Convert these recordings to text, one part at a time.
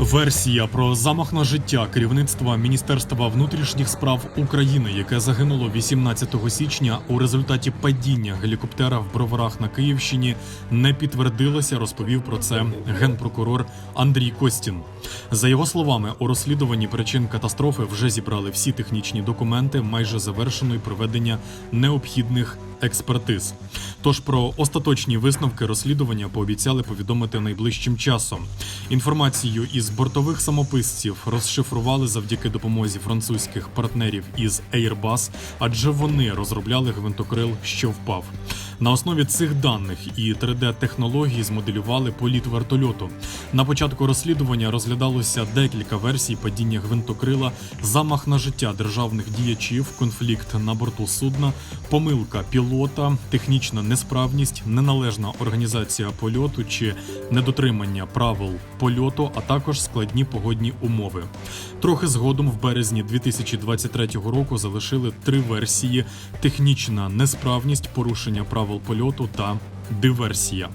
Версія про замах на життя керівництва Міністерства внутрішніх справ України, яке загинуло 18 січня у результаті падіння гелікоптера в броварах на Київщині, не підтвердилося. Розповів про це генпрокурор Андрій Костін. За його словами, у розслідуванні причин катастрофи вже зібрали всі технічні документи, майже завершено й проведення необхідних експертиз. Тож про остаточні висновки розслідування пообіцяли повідомити найближчим часом. Інформацію із бортових самописців розшифрували завдяки допомозі французьких партнерів із Airbus, адже вони розробляли гвинтокрил, що впав. На основі цих даних і 3D-технологій змоделювали політ вертольоту. На початку розслідування розглядалося декілька версій падіння гвинтокрила, замах на життя державних діячів, конфлікт на борту судна, помилка пілота, технічна несправність, неналежна організація польоту чи недотримання правил польоту, а також складні погодні умови. Трохи згодом, в березні 2023 року, залишили три версії: технічна несправність, порушення правил польоту та диверсія.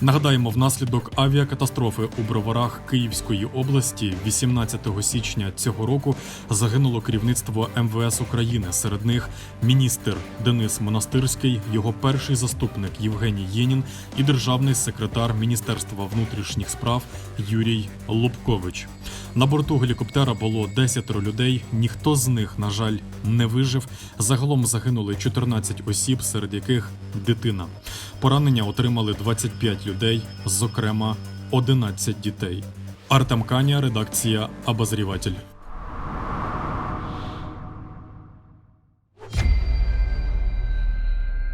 Нагадаємо, внаслідок авіакатастрофи у броварах Київської області 18 січня цього року загинуло керівництво МВС України. Серед них міністр Денис Монастирський, його перший заступник Євгеній Єнін і державний секретар Міністерства внутрішніх справ Юрій Лубкович. На борту гелікоптера було 10 людей. Ніхто з них, на жаль, не вижив. Загалом загинули 14 осіб, серед яких дитина. Поранення отримали 25 людей, зокрема 11 дітей. Артем Каня, редакція Обозріватель.